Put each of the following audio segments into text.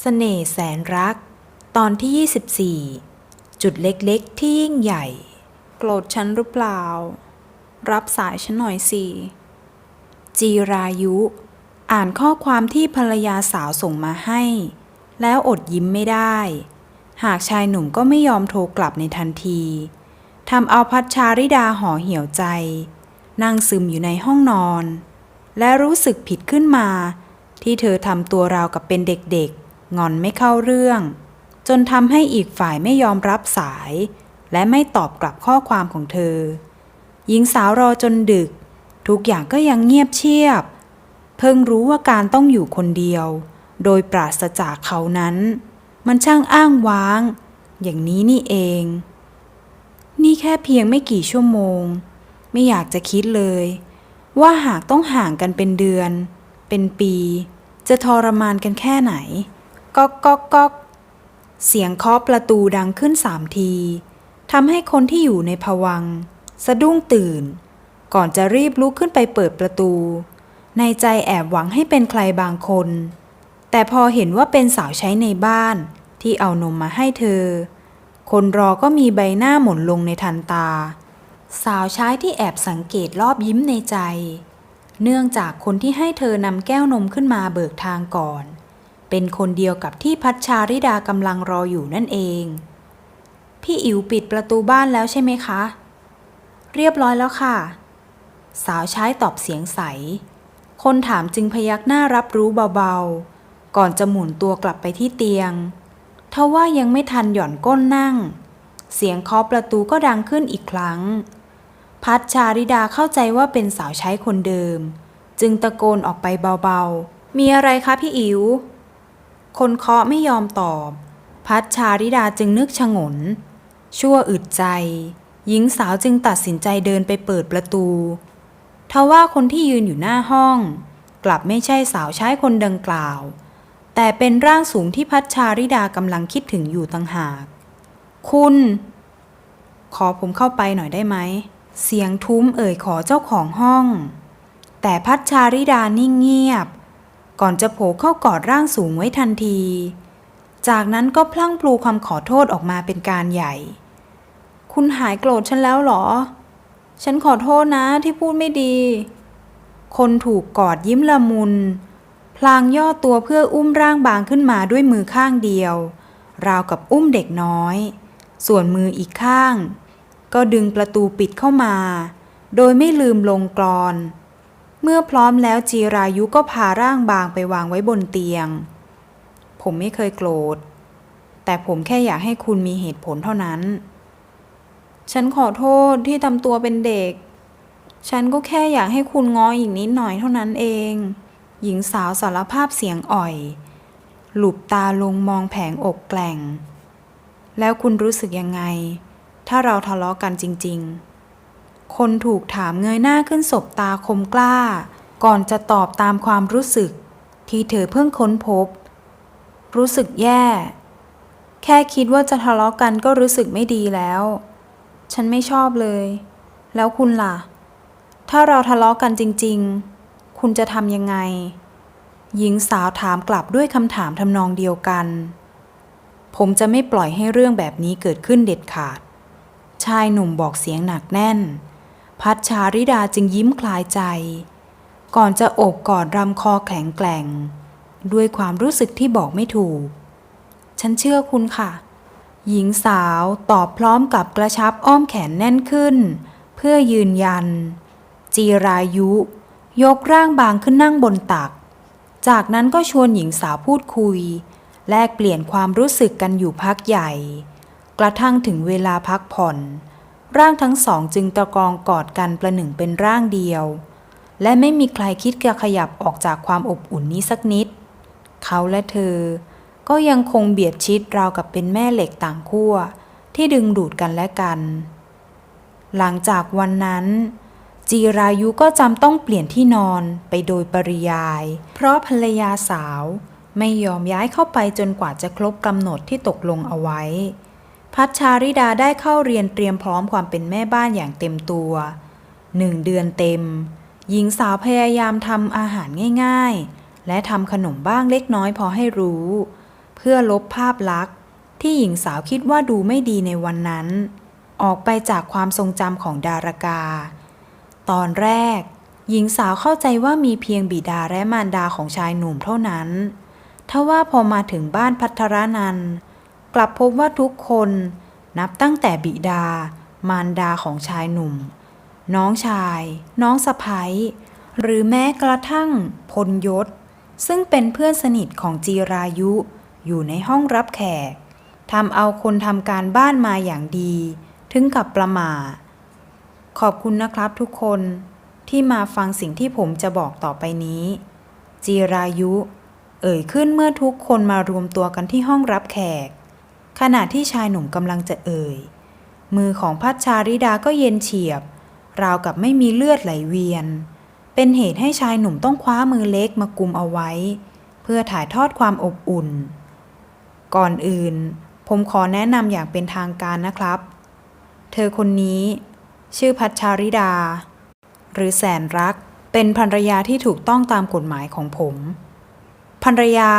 เสน่ห์แสนรัก ตอนที่ 24 จุดเล็กๆ ที่ยิ่งใหญ่ โกรธฉันหรือเปล่า รับสายฉันหน่อยสิ จีรายุ อ่านข้อความที่ภรรยาสาวส่งมาให้ แล้วอดยิ้มไม่ได้ หากชายหนุ่มก็ไม่ยอมโทรกลับในทันทีทำเอาพัชชาริดาห่อเหี่ยวใจ นั่งซึมอยู่ในห้องนอน และรู้สึกผิดขึ้นมา ที่เธอทำตัวราวกับเป็นเด็กๆ งอนไม่เข้าเรื่อง จนทำให้อีกฝ่ายไม่ยอมรับสาย และไม่ตอบกลับข้อความของเธอ หญิงสาวรอจนดึก ทุกอย่างก็ยังเงียบเชียบ เพิ่งรู้ว่าการต้องอยู่คนเดียว โดยปราศจากเขานั้น มันช่างอ้างว้าง อย่างนี้นี่เอง นี่แค่เพียงไม่กี่ชั่วโมง ไม่อยากจะคิดเลย ว่าหากต้องห่างกันเป็นเดือน เป็นปีจะทรมานกันแค่ไหน ก๊อกก๊อกก๊อกเสียงเคาะประตูดังขึ้นสามทีทำให้คนที่อยู่ในภวัง สะดุ้งตื่น ก่อนจะรีบลุกขึ้นไปเปิดประตู ในใจแอบหวังให้เป็นใครบางคน แต่พอเห็นว่าเป็นสาวใช้ในบ้าน ที่เอานมมาให้เธอ คนรอก็มีใบหน้าหม่นลงในทันตา สาวใช้ที่แอบสังเกตรอบยิ้มในใจ เนื่องจากคนที่ให้เธอนำแก้วนมขึ้นมาเบิกทางก่อน เป็นคนเดียวกับที่พัชชาริดากำลังรออยู่นั่นเอง พี่อิ๋วปิดประตูบ้านแล้วใช่ไหมคะ เรียบร้อยแล้วค่ะ สาวใช้ตอบเสียงใส คนถามจึงพยักหน้ารับรู้เบาๆ ก่อนจะหมุนตัวกลับไปที่เตียงทว่ายังไม่ทันหย่อนก้นนั่ง เสียงเคาะประตูก็ดังขึ้นอีกครั้ง พัชชาริดาเข้าใจว่าเป็นสาวใช้คนเดิม จึงตะโกนออกไปเบาๆ มีอะไรคะพี่อิ๋ว คนเคาะไม่ยอมตอบ พัชชาริดาจึงนึกชะงน ชั่วอึดใจ หญิงสาวจึงตัดสินใจเดินไปเปิดประตู ทว่าคนที่ยืนอยู่หน้าห้อง กลับไม่ใช่สาวใช้คนดังกล่าว แต่เป็นร่างสูงที่พัชชาริดากำลังคิดถึงอยู่ต่างหาก คุณ ขอผมเข้าไปหน่อยได้ไหม เสียงทุ้มเอ่ยขอเจ้าของห้อง แต่พัชชาริดานิ่งเงียบ ก่อนจะโผล่เข้ากอดร่างสูงไว้ทันที จากนั้นก็พลั่งพลูคำขอโทษออกมาเป็นการใหญ่ คุณหายโกรธฉันแล้วเหรอ ฉันขอโทษนะที่พูดไม่ดี คนถูกกอดยิ้มละมุน พลางย่อตัวเพื่ออุ้มร่างบางขึ้นมาด้วยมือข้างเดียว ราวกับอุ้มเด็กน้อย ส่วนมืออีกข้าง ก็ดึงประตูปิดเข้ามา โดยไม่ลืมลงกรอน เมื่อพร้อมแล้วจีรายุก็พาร่างบางไปวางไว้บนเตียง ผมไม่เคยโกรธ แต่ผมแค่อยากให้คุณมีเหตุผลเท่านั้น ฉันขอโทษที่ทำตัวเป็นเด็ก ฉันก็แค่อยากให้คุณง้ออีกนิดหน่อยเท่านั้นเอง หญิงสาวสารภาพเสียงอ่อย หลุบตาลงมองแผงอกแกล่ง แล้วคุณรู้สึกยังไง ถ้าเราทะเลาะกันจริง ๆ คนถูกถามเงยหน้าขึ้นสบตาคมกล้า ก่อนจะตอบตามความรู้สึก ที่เธอเพิ่งค้นพบ รู้สึกแย่ แค่คิดว่าจะทะเลาะกันก็รู้สึกไม่ดีแล้ว ฉันไม่ชอบเลย แล้วคุณล่ะ ถ้าเราทะเลาะกันจริง ๆ คุณจะทำยังไง หญิงสาวถามกลับด้วยคำถามทำนองเดียวกัน ผมจะไม่ปล่อยให้เรื่องแบบนี้เกิดขึ้นเด็ดขาดชายหนุ่มบอกเสียงหนักแน่น พัชชาริดาจึงยิ้มคลายใจ ก่อนจะโอบกอดรำคอแข็งแกร่ง ด้วยความรู้สึกที่บอกไม่ถูก ฉันเชื่อคุณค่ะ หญิงสาวตอบพร้อมกับกระชับอ้อมแขนแน่นขึ้น เพื่อยืนยัน จีรายุ ยกร่างบางขึ้นนั่งบนตัก จากนั้นก็ชวนหญิงสาวพูดคุย แลกเปลี่ยนความรู้สึกกันอยู่พักใหญ่ กระทั่งถึงเวลาพักผ่อน ร่างทั้งสองจึงตะกองกอดกันประหนึ่งเป็นร่างเดียว และไม่มีใครคิดจะขยับออกจากความอบอุ่นนี้สักนิด เขาและเธอ ก็ยังคงเบียดชิดราวกับเป็นแม่เหล็กต่างขั้วที่ดึงดูดกันและกัน หลังจากวันนั้น จีรายุก็จำต้องเปลี่ยนที่นอนไปโดยปริยาย เพราะภรรยาสาวไม่ยอมย้ายเข้าไปจนกว่าจะครบกำหนดที่ตกลงเอาไว้ พัชชาริดาได้เข้าเรียนเตรียมพร้อมความเป็นแม่บ้านอย่างเต็มตัวหนึ่งเดือนเต็ม หญิงสาวพยายามทำอาหารง่ายๆ และทำขนมบ้างเล็กน้อยพอให้รู้ เพื่อลบภาพลักษณ์ ที่หญิงสาวคิดว่าดูไม่ดีในวันนั้น ออกไปจากความทรงจำของดารากา ตอนแรก หญิงสาวเข้าใจว่ามีเพียงบิดาและมารดาของชายหนุ่มเท่านั้น ทว่าพอมาถึงบ้านพัทรนันท์ กลับพบว่าทุกคนนับตั้งแต่บิดา มารดาของชายหนุ่ม น้องชาย น้องสะพ้ยหรือแม้กระทั่งพลยศ ซึ่งเป็นเพื่อนสนิทของจีรายุ อยู่ในห้องรับแขกทำเอาคนทำการบ้านมาอย่างดี ถึงกับประหมาขอบคุณนะครับทุกคนที่มาฟังสิ่งที่ผมจะบอกต่อไปนี้ จีรายุ เอ่ยขึ้นเมื่อทุกคนมารวมตัวกันที่ห้องรับแขก ขณะที่ชายหนุ่มกำลังจะเอ่ย มือของพัชชาริดาก็เย็นเฉียบ ราวกับไม่มีเลือดไหลเวียน เป็นเหตุให้ชายหนุ่มต้องคว้ามือเล็กมากุมเอาไว้ เพื่อถ่ายทอดความอบอุ่น ก่อนอื่น ผมขอแนะนำอย่างเป็นทางการนะครับ เธอคนนี้ ชื่อพัชชาริดา หรือแสนรัก เป็นภรรยาที่ถูกต้องตามกฎหมายของผมภรรยา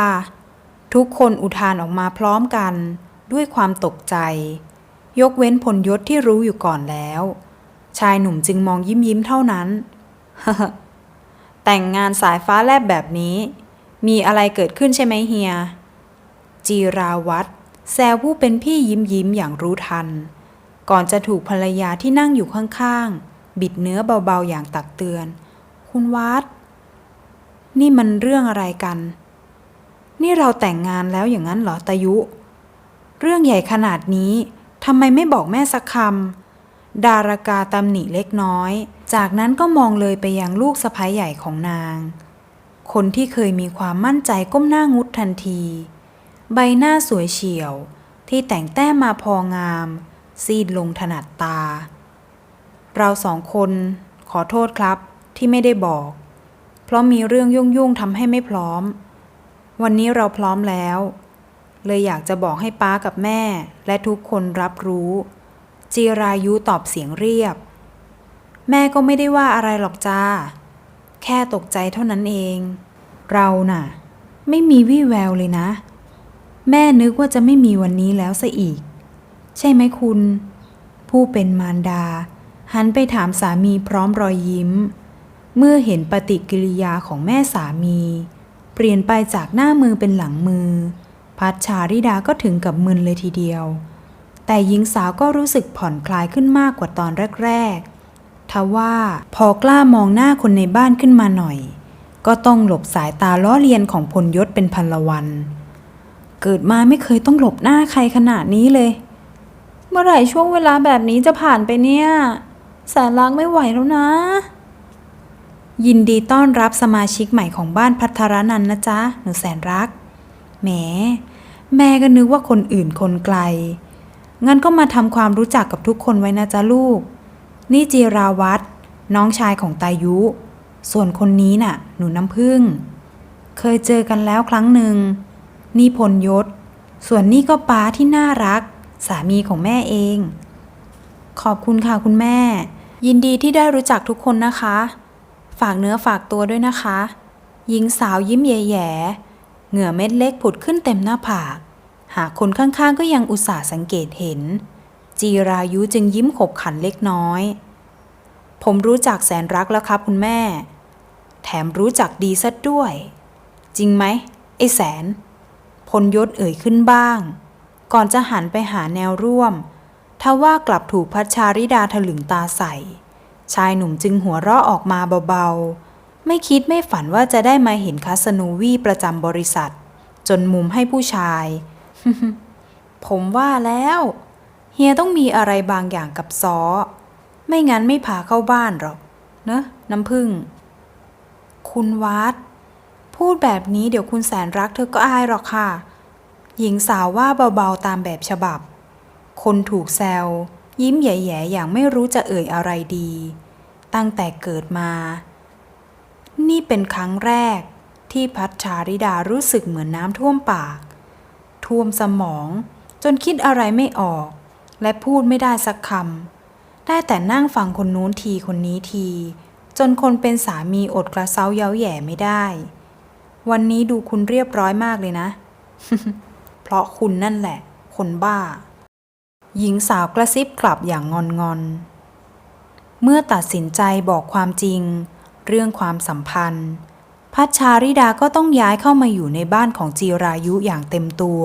ทุกคนอุทานออกมาพร้อมกัน ด้วยความตกใจ ยกเว้นพลยศที่รู้อยู่ก่อนแล้ว ชายหนุ่มจึงมองยิ้มยิ้มเท่านั้น แต่งงานสายฟ้าแลบแบบนี้ มีอะไรเกิดขึ้นใช่ไหมเฮีย จีราวัตรแซวผู้เป็นพี่ยิ้มยิ้มอย่างรู้ทัน ก่อนจะถูกภรรยาที่นั่งอยู่ข้างๆ บิดเนื้อเบาๆอย่างตักเตือน คุณวัด นี่มันเรื่องอะไรกัน นี่เราแต่งงานแล้วอย่างนั้นเหรอตายุ เรื่องใหญ่ขนาดนี้ทำไมไม่บอกแม่สักคำดารากาตำหนิเล็กน้อย จากนั้นก็มองเลยไปยังลูกสะพ้ยใหญ่ของนาง คนที่เคยมีความมั่นใจก้มหน้างุดทันที ใบหน้าสวยเฉียว ที่แต่งแต้มมาพองาม ซีดลงถนัดตา เราสองคน ขอโทษครับที่ไม่ได้บอก เพราะมีเรื่องยุ่งๆทำให้ไม่พร้อม วันนี้เราพร้อมแล้ว เลยอยากจะบอกให้ป้ากับแม่ และทุกคนรับรู้ จีรายุตอบเสียงเรียบ แม่ก็ไม่ได้ว่าอะไรหรอกจ้า แค่ตกใจเท่านั้นเอง เราน่ะ ไม่มีวี่แววเลยนะ แม่นึกว่าจะไม่มีวันนี้แล้วซะอีก ใช่ไหมคุณ ผู้เป็นมารดา หันไปถามสามีพร้อมรอยยิ้ม เมื่อเห็นปฏิกิริยาของแม่สามี เปลี่ยนไปจากหน้ามือเป็นหลังมือ พัชชาริดาก็ถึงกับมึนเลยทีเดียว แต่หญิงสาวก็รู้สึกผ่อนคลายขึ้นมากกว่าตอนแรกๆทว่าพอกล้ามองหน้าคนในบ้านขึ้นมาหน่อย ก็ต้องหลบสายตาล้อเลียนของพลยศเป็นพันละวัน เกิดมาไม่เคยต้องหลบหน้าใครขนาดนี้เลย เมื่อไหร่ช่วงเวลาแบบนี้จะผ่านไปเนี่ยแสนรักไม่ไหวแล้วนะ ยินดีต้อนรับสมาชิกใหม่ของบ้านพัทรนันนะจ๊ะหนูแสนรัก แหม แม่ก็นึกว่าคนอื่นคนไกล งั้นก็มาทำความรู้จักกับทุกคนไว้นะจ๊ะลูก นี่จีราวัตรน้องชายของตายุ ส่วนคนนี้น่ะ หนูน้ำพึ่ง เคยเจอกันแล้วครั้งหนึ่ง นี่พลยศ ส่วนนี่ก็ป้าที่น่ารัก สามีของแม่เอง ขอบคุณค่ะคุณแม่ ยินดีที่ได้รู้จักทุกคนนะคะ ฝากเนื้อฝากตัวด้วยนะคะ หญิงสาวยิ้มแย่ๆ เหงื่อเม็ดเล็กผุดขึ้นเต็มหน้าผาก หากคนข้างๆก็ยังอุตส่าห์สังเกตเห็น จีรายุจึงยิ้มขบขันเล็กน้อย ผมรู้จักแสนรักแล้วครับคุณแม่ แถมรู้จักดีซะด้วย จริงไหมไอ้แสน พลยศเอ่ยขึ้นบ้าง ก่อนจะหันไปหาแนวร่วมทว่ากลับถูกพัชชาริดาถลึงตาใส่ ชายหนุ่มจึงหัวเราะออกมาเบาๆ ไม่คิดไม่ฝันว่าจะได้มาเห็นคาสโนวีประจำบริษัท จนมุมให้ผู้ชาย ผมว่าแล้ว เฮียต้องมีอะไรบางอย่างกับซอ ไม่งั้นไม่พาเข้าบ้านหรอกเนอะน้ำพึ่ง คุณวัด พูดแบบนี้เดี๋ยวคุณแสนรักเธอก็อายหรอกค่ะ หญิงสาวว่าเบาๆตามแบบฉบับ คนถูกแซว ยิ้มแย่ๆอย่างไม่รู้จะเอ่ยอะไรดี ตั้งแต่เกิดมา นี่เป็นครั้งแรก ที่พัชชาริดารู้สึกเหมือนน้ำท่วมปาก ท่วมสมอง จนคิดอะไรไม่ออก และพูดไม่ได้สักคำได้แต่นั่งฟังคนนู้นทีคนนี้ที จนคนเป็นสามีอดกระเซ้าเย้าแย่ไม่ได้ วันนี้ดูคุณเรียบร้อยมากเลยนะ เพราะคุณนั่นแหละ คนบ้า หญิงสาวกระซิบกลับอย่างงอนงอนเมื่อตัดสินใจบอกความจริง เรื่องความสัมพันธ์ พัชชาริดาก็ต้องย้ายเข้ามาอยู่ในบ้านของจีรายุอย่างเต็มตัว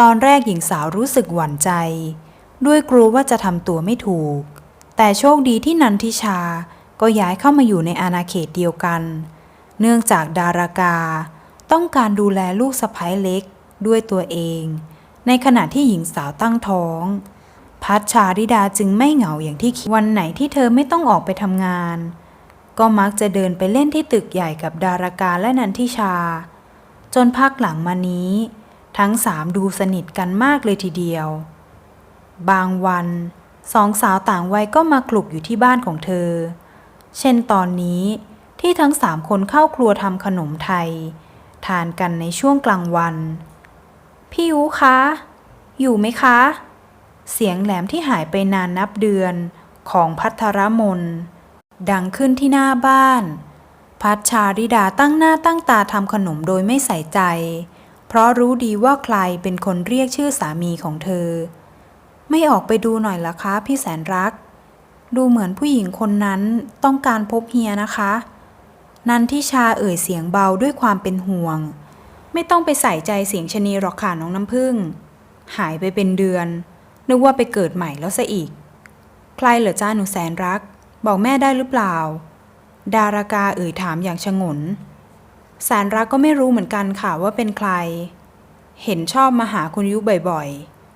ตอนแรกหญิงสาวรู้สึกหวั่นใจ ด้วยกลัวว่าจะทำตัวไม่ถูก แต่โชคดีที่นันทิชาก็ย้ายเข้ามาอยู่ในอาณาเขตเดียวกัน เนื่องจากดารากา ต้องการดูแลลูกสะใภ้เล็กด้วยตัวเอง ในขณะที่หญิงสาวตั้งท้อง พัชชาริดาจึงไม่เหงาอย่างที่คิดวันไหนที่เธอไม่ต้องออกไปทำงาน ก็มักจะเดินไปเล่นที่ตึกใหญ่กับดารากาและนันทิชา จนพักหลังมานี้ ทั้งสามดูสนิทกันมากเลยทีเดียว บางวันสองสาวต่างวัยก็มาคลุกอยู่ที่บ้านของเธอ เช่นตอนนี้ที่ทั้งสามคนเข้าครัวทำขนมไทย ทานกันในช่วงกลางวัน พี่ยูคะ อยู่ไหมคะ เสียงแหลมที่หายไปนานนับเดือนของพัทรมน ดังขึ้นที่หน้าบ้าน พัชชาริดาตั้งหน้าตั้งตาทำขนมโดยไม่ใส่ใจ เพราะรู้ดีว่าใครเป็นคนเรียกชื่อสามีของเธอ ไม่ออกไปดูหน่อยละคะ พี่แสนรัก ดูเหมือนผู้หญิงคนนั้นต้องการพบเฮียนะคะ นันทิชาเอ่ยเสียงเบาด้วยความเป็นห่วง ไม่ต้องไปใส่ใจเสียงชะนีหรอกค่ะน้องน้ำพึ่ง หายไปเป็นเดือน นึกว่าไปเกิดใหม่แล้วซะอีก ใครเหรอจ้าหนูแสนรัก บอกแม่ได้หรือเปล่า ดารากาเอ่ยถามอย่างชงนแสนรักก็ไม่รู้เหมือนกันค่ะว่าเป็นใคร เห็นชอบมาหาคุณยุบ่อย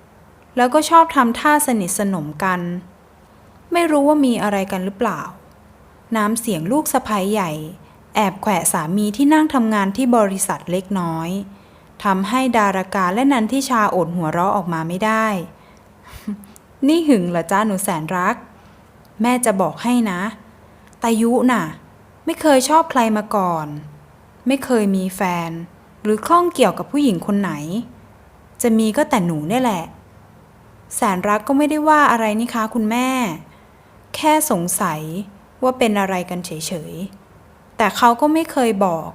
ๆ แล้วก็ชอบทำท่าสนิทสนมกัน ไม่รู้ว่ามีอะไรกันหรือเปล่า น้ำเสียงลูกสะพ้ยใหญ่ แอบแขวะสามีที่นั่งทำงานที่บริษัทเล็กน้อยทำให้ดารากาและนันทิชาอดหัวเราะออกมาไม่ได้ นี่หึงเหรอจ้าหนูแสนรัก แม่จะบอกให้นะ ตายุน่ะ ไม่เคยชอบใครมาก่อน ไม่เคยมีแฟน หรือคล้องเกี่ยวกับผู้หญิงคนไหน จะมีก็แต่หนูเนี่ยแหละ แสนรักก็ไม่ได้ว่าอะไรนี่คะคุณแม่ แค่สงสัยว่าเป็นอะไรกันเฉยๆ แต่เขาก็ไม่เคยบอก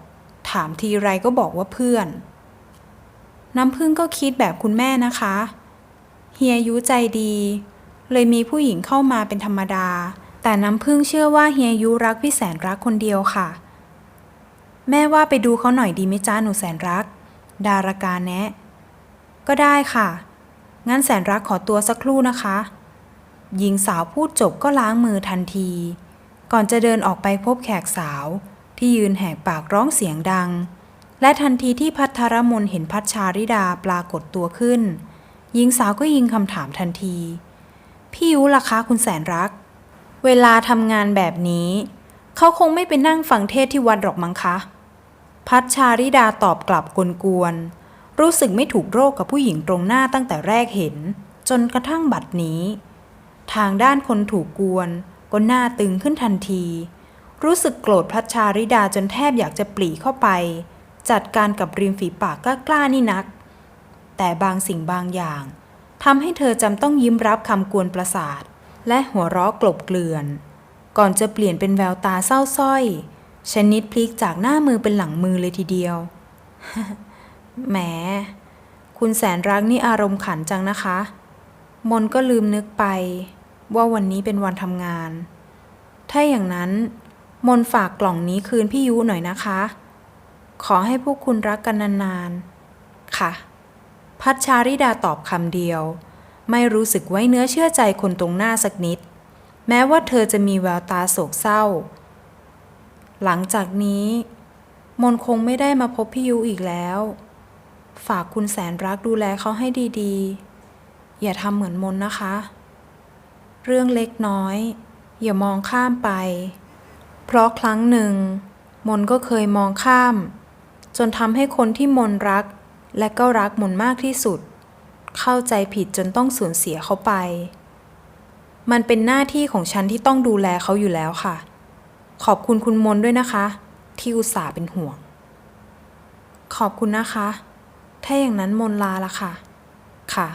ถามทีไรก็บอกว่าเพื่อน น้ำพึ่งก็คิดแบบคุณแม่นะคะ เฮียยุใจดี เลยมีผู้หญิงเข้ามาเป็นธรรมดา แต่น้ำพึ่งเชื่อว่าเฮียยุรักพี่แสนรักคนเดียวค่ะ แม่ว่าไปดูเขาหน่อยดีไหมจ้าหนูแสนรัก ดารากาแนะ ก็ได้ค่ะ งั้นแสนรักขอตัวสักครู่นะคะ หญิงสาวพูดจบก็ล้างมือทันที ก่อนจะเดินออกไปพบแขกสาว ที่ยืนแหกปากร้องเสียงดัง และทันทีที่พัทรมนเห็นพัชชาริดาปรากฏตัวขึ้นหญิงสาวก็ยิงคำถามทันที พี่ยุล่ะคะคุณแสนรัก เวลาทำงานแบบนี้ เขาคงไม่ไปนั่งฟังเทศที่วัดหรอกมั้งคะ พัชชาริดาตอบกลับกวนๆ รู้สึกไม่ถูกโรคกับผู้หญิงตรงหน้าตั้งแต่แรกเห็น จนกระทั่งบัดนี้ ทางด้านคนถูกกวนก็หน้าตึงขึ้นทันที รู้สึกโกรธพัชชาริดาจนแทบอยากจะปลีเข้าไป จัดการกับริมฝีปากกล้าๆนี่นัก แต่บางสิ่งบางอย่าง ทำให้เธอจำต้องยิ้มรับคำกวนประสาท และหัวเราะกลบเกลื่อน ก่อนจะเปลี่ยนเป็นแววตาเศร้าสร้อย ชนิดพลิกจากหน้ามือเป็นหลังมือเลยทีเดียว แหม คุณแสนรักนี่อารมณ์ขันจังนะคะ มนก็ลืมนึกไป ว่าวันนี้เป็นวันทำงาน ถ้าอย่างนั้น มนฝากกล่องนี้คืนพี่ยุหน่อยนะคะ ขอให้พวกคุณรักกันนานๆ ค่ะ พัชชาริดาตอบคำเดียว ไม่รู้สึกไว้เนื้อเชื่อใจคนตรงหน้าสักนิด แม้ว่าเธอจะมีแววตาโศกเศร้า หลังจากนี้ มนคงไม่ได้มาพบพี่ยุอีกแล้ว ฝากคุณแสนรักดูแลเขาให้ดีๆ อย่าทำเหมือนมนนะคะ เรื่องเล็กน้อย อย่ามองข้ามไป เพราะครั้งหนึ่ง มนก็เคยมองข้าม จนทำให้คนที่มนรัก และก็รักมนมากที่สุด เข้าใจผิดจนต้องสูญเสียเขาไป มันเป็นหน้าที่ของฉันที่ต้องดูแลเขาอยู่แล้วค่ะ ขอบคุณคุณมนด้วยนะคะ ที่อุตส่าห์เป็นห่วง ขอบคุณนะคะ ถ้าอย่างนั้นมนลาละค่ะ ค่ะ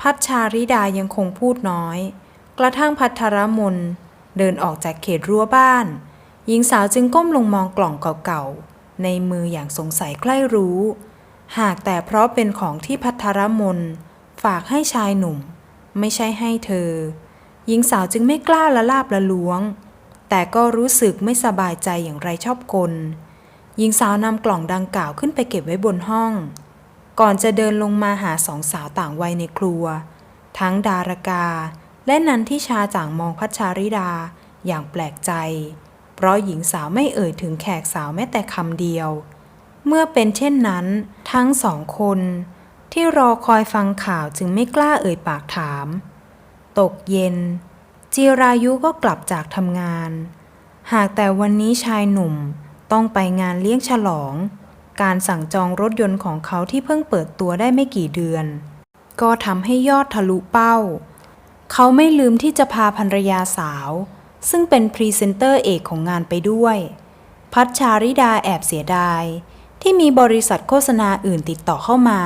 พัชชาริดายังคงพูดน้อย กระทั่งพัทรมนเดินออกจากเขตรั้วบ้าน หญิงสาวจึงก้มลงมองกล่องเก่าๆ ในมืออย่างสงสัยใคร่รู้ หากแต่เพราะเป็นของที่พัทรมนฝากให้ชายหนุ่ม ไม่ใช่ให้เธอ หญิงสาวจึงไม่กล้าละลาบละล้วง แต่ก็รู้สึกไม่สบายใจอย่างไรชอบกลหญิงสาวนำกล่องดังกล่าวขึ้นไปเก็บไว้บนห้อง ก่อนจะเดินลงมาหาสองสาวต่างวัยในครัว ทั้งดารกา และนันทิชาจ่างมองพัชชาริดาอย่างแปลกใจ เพราะหญิงสาวไม่เอ่ยถึงแขกสาวแม้แต่คำเดียว เมื่อเป็นเช่นนั้น ทั้งสองคน ที่รอคอยฟังข่าวจึงไม่กล้าเอ่ยปากถาม ตกเย็นจิรายุก็กลับจากทำงาน หากแต่วันนี้ชายหนุ่มต้องไปงานเลี้ยงฉลอง การสั่งจองรถยนต์ของเขาที่เพิ่งเปิดตัวได้ไม่กี่เดือน ก็ทำให้ยอดทะลุเป้า เขาไม่ลืมที่จะพาภรรยาสาว ซึ่งเป็นพรีเซนเตอร์เอกของงานไปด้วย พัชชาริดาแอบเสียดาย ที่มีบริษัทโฆษณาอื่นติดต่อเข้ามา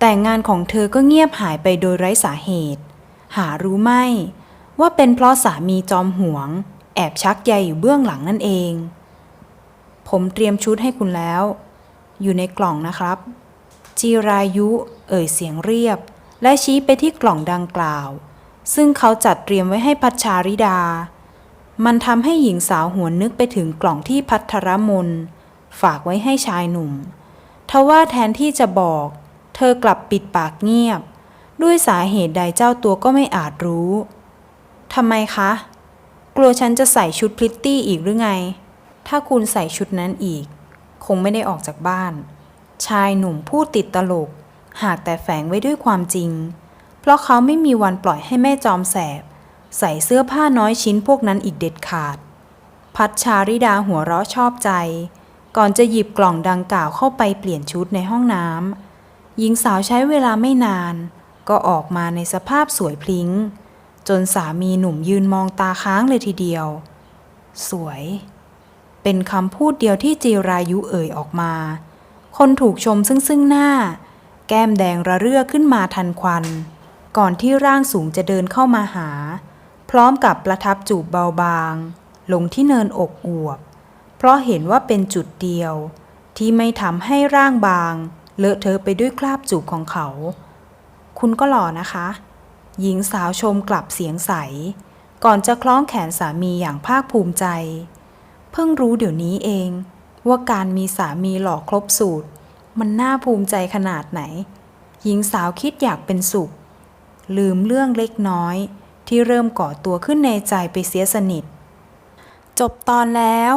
แต่งานของเธอก็เงียบหายไปโดยไร้สาเหตุ หารู้ไหมว่าเป็นเพราะสามีจอมหวง แอบชักใยอยู่เบื้องหลังนั่นเอง ผมเตรียมชุดให้คุณแล้ว อยู่ในกล่องนะครับ จีรายุ เอ่ยเสียงเรียบ และชี้ไปที่กล่องดังกล่าว ซึ่งเขาจัดเตรียมไว้ให้พัชชาริดา มันทำให้หญิงสาวหวนนึกไปถึงกล่องที่พัทรมน ฝากไว้ให้ชายหนุ่ม ทว่าแทนที่จะบอก เธอกลับปิดปากเงียบ ด้วยสาเหตุใดเจ้าตัวก็ไม่อาจรู้ทำไมคะ กลัวฉันจะใส่ชุดพริตตี้อีกหรือไง ถ้าคุณใส่ชุดนั้นอีก คงไม่ได้ออกจากบ้าน ชายหนุ่มพูดติดตลก หากแต่แฝงไว้ด้วยความจริง เพราะเขาไม่มีวันปล่อยให้แม่จอมแสบ ใส่เสื้อผ้าน้อยชิ้นพวกนั้นอีกเด็ดขาด พัชชาริดาหัวเราะชอบใจ ก่อนจะหยิบกล่องดังกล่าวเข้าไปเปลี่ยนชุดในห้องน้ำหญิงสาวใช้เวลาไม่นาน ก็ออกมาในสภาพสวยพลิ้ง จนสามีหนุ่มยืนมองตาค้างเลยทีเดียว สวย เป็นคำพูดเดียวที่จีรายุเอ่ยออกมา คนถูกชมซึ่งซึ่งหน้า แก้มแดงระเรื่อขึ้นมาทันควัน ก่อนที่ร่างสูงจะเดินเข้ามาหา พร้อมกับประทับจูบเบาบาง ลงที่เนินอกอวบ เพราะเห็นว่าเป็นจุดเดียว ที่ไม่ทำให้ร่างบาง เลอะเทอะไปด้วยคราบจูบของเขา คุณก็หล่อนะคะ หญิงสาวชมกลับเสียงใส ก่อนจะคล้องแขนสามีอย่างภาคภูมิใจ เพิ่งรู้เดี๋ยวนี้เอง ว่าการมีสามีหล่อครบสูตร มันน่าภูมิใจขนาดไหน หญิงสาวคิดอยากเป็นสุข ลืมเรื่องเล็กน้อยที่เริ่มก่อตัวขึ้นในใจไปเสียสนิท จบตอนแล้ว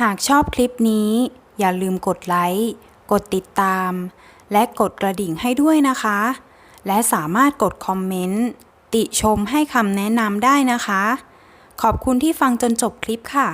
หากชอบคลิปนี้ อย่าลืมกดไลค์ กดติดตาม และกดกระดิ่งให้ด้วยนะคะ และสามารถกดคอมเมนต์ ติชมให้คำแนะนำได้นะคะ ขอบคุณที่ฟังจนจบคลิปค่ะ